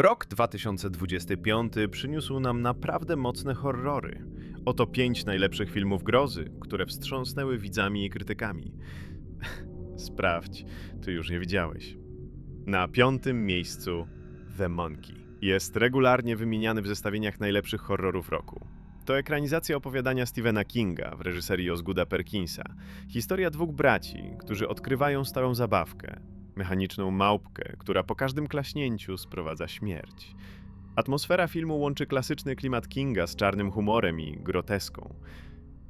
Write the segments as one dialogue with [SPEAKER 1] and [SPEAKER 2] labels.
[SPEAKER 1] Rok 2025 przyniósł nam naprawdę mocne horrory. Oto pięć najlepszych filmów grozy, które wstrząsnęły widzami i krytykami. Sprawdź, ty już je widziałeś. Na piątym miejscu The Monkey. Jest regularnie wymieniany w zestawieniach najlepszych horrorów roku. To ekranizacja opowiadania Stephena Kinga w reżyserii Osgooda Perkinsa. Historia dwóch braci, którzy odkrywają starą zabawkę. Mechaniczną małpkę, która po każdym klaśnięciu sprowadza śmierć. Atmosfera filmu łączy klasyczny klimat Kinga z czarnym humorem i groteską.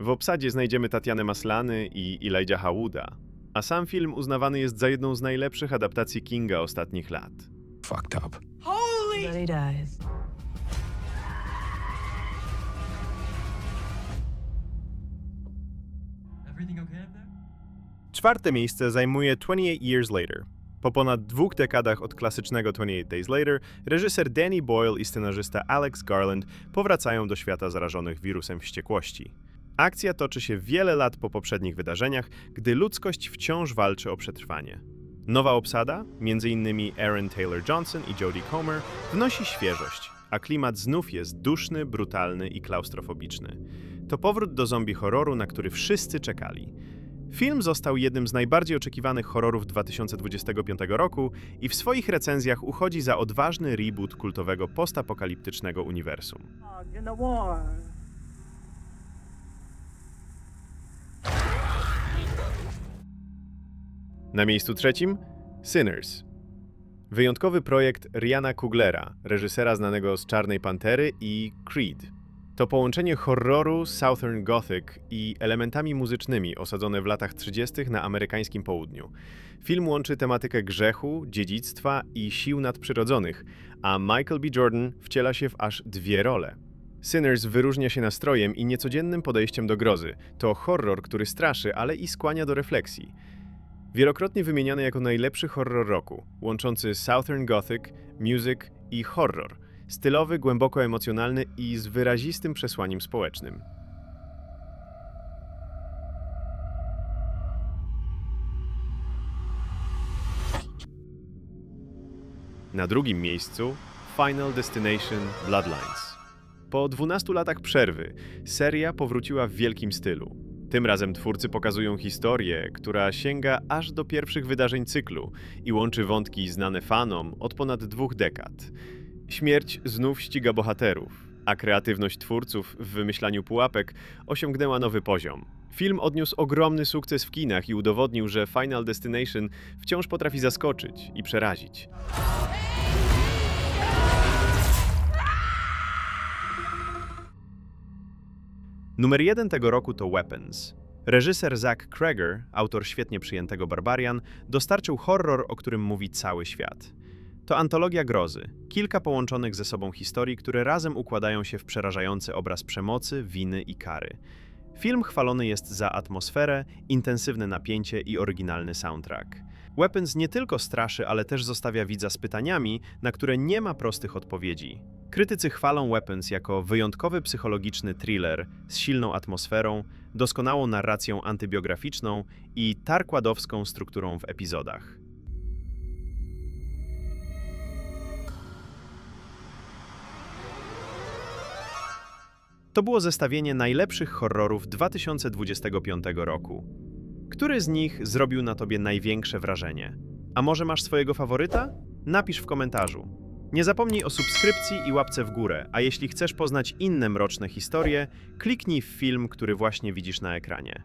[SPEAKER 1] W obsadzie znajdziemy Tatianę Maslany i Elijah Hawuda, a sam film uznawany jest za jedną z najlepszych adaptacji Kinga ostatnich lat.
[SPEAKER 2] fucked up.
[SPEAKER 3] There?
[SPEAKER 1] Czwarte miejsce zajmuje 28 Years Later. Po ponad dwóch dekadach od klasycznego 28 Days Later, reżyser Danny Boyle i scenarzysta Alex Garland powracają do świata zarażonych wirusem wściekłości. Akcja toczy się wiele lat po poprzednich wydarzeniach, gdy ludzkość wciąż walczy o przetrwanie. Nowa obsada, m.in. Aaron Taylor Johnson i Jodie Comer, wnosi świeżość, a klimat znów jest duszny, brutalny i klaustrofobiczny. To powrót do zombie horroru, na który wszyscy czekali. Film został jednym z najbardziej oczekiwanych horrorów 2025 roku i w swoich recenzjach uchodzi za odważny reboot kultowego postapokaliptycznego uniwersum. Na miejscu trzecim Sinners. Wyjątkowy projekt Riana Kuglera, reżysera znanego z Czarnej Pantery i Creed. To połączenie horroru, Southern Gothic i elementami muzycznymi osadzone w latach 30. na amerykańskim południu. Film łączy tematykę grzechu, dziedzictwa i sił nadprzyrodzonych, a Michael B. Jordan wciela się w aż dwie role. Sinners wyróżnia się nastrojem i niecodziennym podejściem do grozy. To horror, który straszy, ale i skłania do refleksji. Wielokrotnie wymieniany jako najlepszy horror roku, łączący Southern Gothic, music i horror. Stylowy, głęboko emocjonalny i z wyrazistym przesłaniem społecznym. Na drugim miejscu Final Destination Bloodlines. Po 12 latach przerwy seria powróciła w wielkim stylu. Tym razem twórcy pokazują historię, która sięga aż do pierwszych wydarzeń cyklu i łączy wątki znane fanom od ponad dwóch dekad. Śmierć znów ściga bohaterów, a kreatywność twórców w wymyślaniu pułapek osiągnęła nowy poziom. Film odniósł ogromny sukces w kinach i udowodnił, że Final Destination wciąż potrafi zaskoczyć i przerazić. Numer jeden tego roku to Weapons. Reżyser Zach Kreger, autor świetnie przyjętego Barbarian, dostarczył horror, o którym mówi cały świat. To antologia grozy, kilka połączonych ze sobą historii, które razem układają się w przerażający obraz przemocy, winy i kary. Film chwalony jest za atmosferę, intensywne napięcie i oryginalny soundtrack. Weapons nie tylko straszy, ale też zostawia widza z pytaniami, na które nie ma prostych odpowiedzi. Krytycy chwalą Weapons jako wyjątkowy psychologiczny thriller z silną atmosferą, doskonałą narracją antybiograficzną i tarkładowską strukturą w epizodach. To było zestawienie najlepszych horrorów 2025 roku. Który z nich zrobił na tobie największe wrażenie? A może masz swojego faworyta? Napisz w komentarzu. Nie zapomnij o subskrypcji i łapce w górę, a jeśli chcesz poznać inne mroczne historie, kliknij w film, który właśnie widzisz na ekranie.